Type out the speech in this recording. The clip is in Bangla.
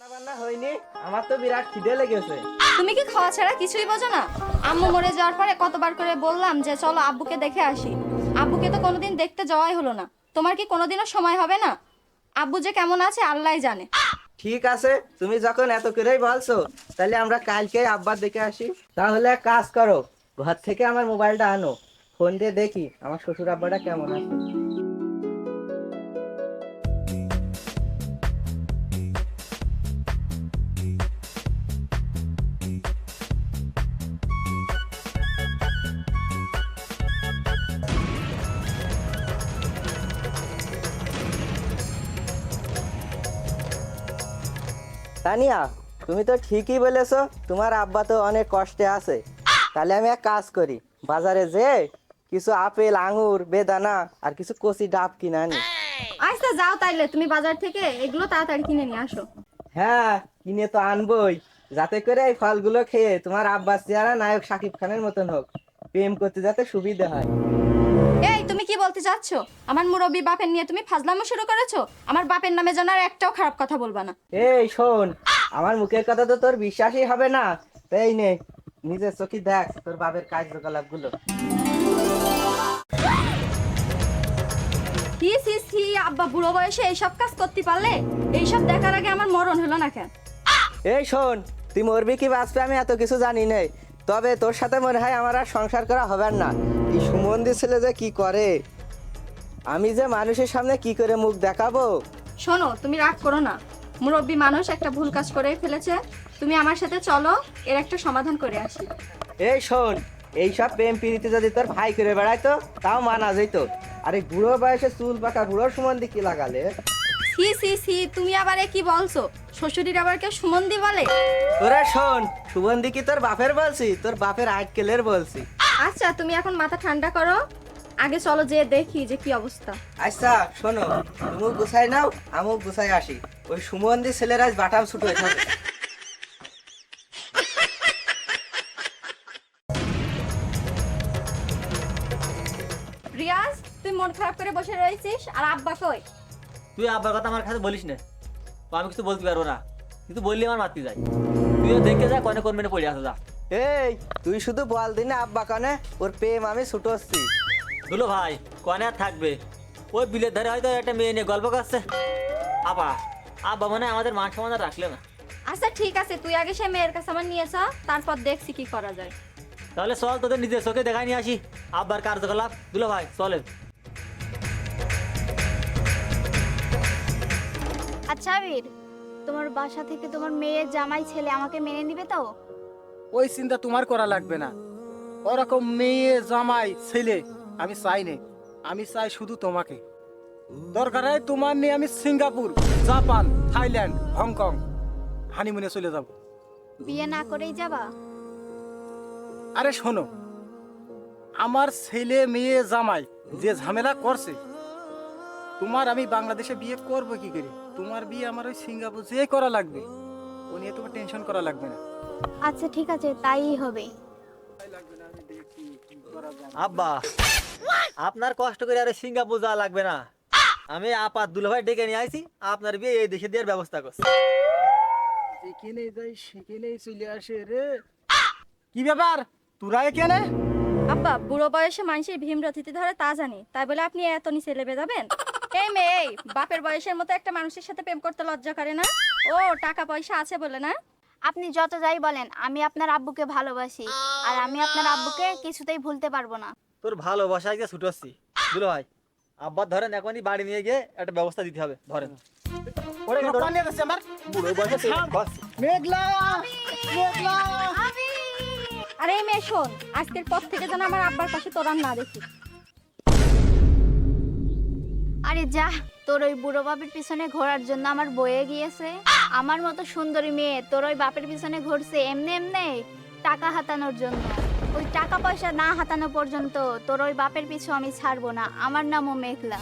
রান্না বান্না হয়নি আমার তো বিরাট খিদে লেগেছে। তুমি কি খাওয়া ছাড়া কিছুই বোঝো না? আম্মু মরে যাওয়ার পরে কতবার করে বললাম যে চলো আব্বুকে দেখে আসি। আব্বুকে তো কোনোদিন দেখতে যাওয়াই হলো না। তোমার কি কোনোদিনও সময় হবে না? আব্বু যে কেমন আছে আল্লাহই জানে। ঠিক আছে তুমি যখন এত করেই বলছো তাহলে আমরা কালকে আব্বার দেখে আসি। তাহলে এক কাজ করো ঘর থেকে আমার মোবাইলটা আনো। ফোন দিয়ে দেখি, আমার শ্বশুর আব্বাটা কেমন আছে। তানিয়া, তুমি তো ঠিকই বলেছ, তোমার আব্বা তো অনেক কষ্টে আছে। তাহলে আমি এক কাজ করি, বাজারে যে কিছু আপেল আঙুর বেদানা আর কিছু কচি ডাব কিনে আনি। আচ্ছা যাও তাইলে তুমি বাজার থেকে এগুলো তাড়াতাড়ি কিনে নিয়ে আসো। হ্যাঁ কিনে তো আনবই। যাতে করে এই ফলগুলো খেয়ে তোমার আব্বাস চেহারা নায়ক সাকিব খানের মতন হোক প্রেম করতে যাতে সুবিধা হয়। এই তুমি কি বলতে চাচ্ছ? আমার মুরব্বী বাপের নিয়ে তুমি ফাজলামো শুরু করেছ? আমার বাপের নামে যেন আর একটাও খারাপ কথা বলবা না। এই শোন আমার মুখের কথা তো তোর বিশ্বাসই হবে না। তাই নে নিজের চোখে দেখ তোর বাপের কার্যকলাপগুলো সি সি সি আব্বা বুড়ো বয়সে এইসব কাজ করতে পারলে এইসব দেখার আগে আমার মরণ হলো না কেন? এই শোন তুই মরবি কি বাঁচবে আমি এত কিছু জানি নাই। তবে তোর সাথে মনে হয় আমার আর সংসার করা হবে না। এই সুমন্দি ছেলে যে কি করে? আমি যে মানুষের সামনে কি করে মুখ দেখাবো? শোনো তুমি রাগ করো না। মুরব্বী মানুষ একটা ভুল কাজ করে ফেলেছে। তুমি আমার সাথে চলো এর একটা সমাধান করে আসি। এই শোন এইসব প্রেম প্রীতি যদি তোর ভাই করে বেড়াইতো তাও মানা যেত আরে বুড়ো বয়সে চুল পাকা বুড়োর সম্বন্ধে কি লাগালে? সি সি সি তুমি আবার এ কি বলছো? শ্বশুরির আবার কেউ সুমন্দি বলে? তোরা শোন সুগন্ধি কি তোর বাপের বলছি? তোর বাপের আটকেলের বলছি। আচ্ছা তুমি এখন মাথা ঠান্ডা করো। আগে চলো যে দেখি যে কি অবস্থা। আচ্ছা শোনো তুমি গুছাই নাও আমিও গুছাই আসি। ওই সুমন্দি ছেলেরা আজ বাটাম ছুটো তুই মন খারাপ করে বসে রয়েছিস আর আব্বা কই? তুই আব্বার কথা আমার কাছে বলিস না। আমি কিছু বলতে পারব না। কিন্তু বললি আমার মারতে যাই তুইও দেখে যা কনে কোন মেনে পড়ে আসো যা। এই তুই শুধু বল দিনে আব্বা কানে ওর প্রেম আমি ছুটোচ্ছি দুলো ভাই কনে আর থাকবে। ওই বিলের ধারে হয়তো একটা মেয়ে নিয়ে গল্প করছে। আবা আব্বা মানে আমাদের মান সমাধান রাখলে না। আচ্ছা ঠিক আছে তুই আগে সে মেয়ের কাছে আমার নিয়ে যা তারপর দেখছি কি করা যায়। তাহলে চল তোদের নিজের চোখে দেখাই নিয়ে আসি। আব্বার কার্যকলাপ। দুলো ভাই চলে আচ্ছা আবির তোমার বাসা থেকে তোমার মেয়ের জামাই ছেলে আমাকে মেনে নিবে তো? ওই চিন্তা তোমার করা লাগবে না। ওরকম মেয়ে জামাই ছেলে আমি চাই নে। আমি চাই শুধু তোমাকে। দরকার হয় তোমার নিয়ে আমি সিঙ্গাপুর জাপান থাইল্যান্ড হংকং হানিমুনে চলে যাব। বিয়ে না করেই যাবা? আরে শোনো আমার ছেলে মেয়ে জামাই যে ঝামেলা করছে তোমার আমি বাংলাদেশে বিয়ে করব কি করে? তোমার বিয়ে আমার ওই সিঙ্গাপুর যে করা লাগবে ও নিয়ে তোমার টেনশন করা লাগবে না। আচ্ছা ঠিক আছে তাই হবে। আব্বা আপনার কষ্ট করে আরে সিঙ্গাপুর যাওয়া লাগবে না। আমি আপাত দুলো ভাই ডেকে নিয়ে আইছি আপনার বিয়ে এই দেশে দেওয়ার ব্যবস্থা করছি। যেখানে যাই সেখানেই চলে আসে রে। কি ব্যাপার? তোরা এখানে? আব্বা বুড়ো বয়সে মানুষের ভীম রথিতে ধরে তা জানি। তাই বলে আপনি এত নিচে লেবে যাবেন? এই মেয়ে বাপের বয়সের মতো একটা মানুষের সাথে প্রেম করতে লজ্জা করে না? ও টাকা পয়সা আছে বলে না? আপনি যত যাই বলেন আমি আপনার আব্বুকে ভালোবাসি আর আমি আপনার আব্বুকে কিছুতেই ভুলতে পারব না। তোর ভালোবাসায় গিয়ে ছুটোচ্ছি দুলো ভাই? আব্বার ধরেন এখনই বাড়ি নিয়ে গিয়ে একটা ব্যবস্থা দিতে হবে ধরেন। ওরে তোরা ধরো। পানি আছে আমার। বুড়ো বয়সে তুই বস। মেঘলা মেঘলা। আরে এই মেয়ে শোন আজকের পর থেকে যেন আমার আব্বার পাশে তোরান না দেখি। আরে যা, তোর ওই বুড়ো বাপের পিছনে ঘোরার জন্য আমার বয়ে গিয়েছে। আমার মতো সুন্দরী মেয়ে, তোর ওই বাপের পিছনে ঘুরছে এমনি এমনি টাকা হাতানোর জন্য। ওই টাকা পয়সা না হাতানো পর্যন্ত তোর ওই বাপের পিছু আমি ছাড়বো না, আমার নামও মেঘলা।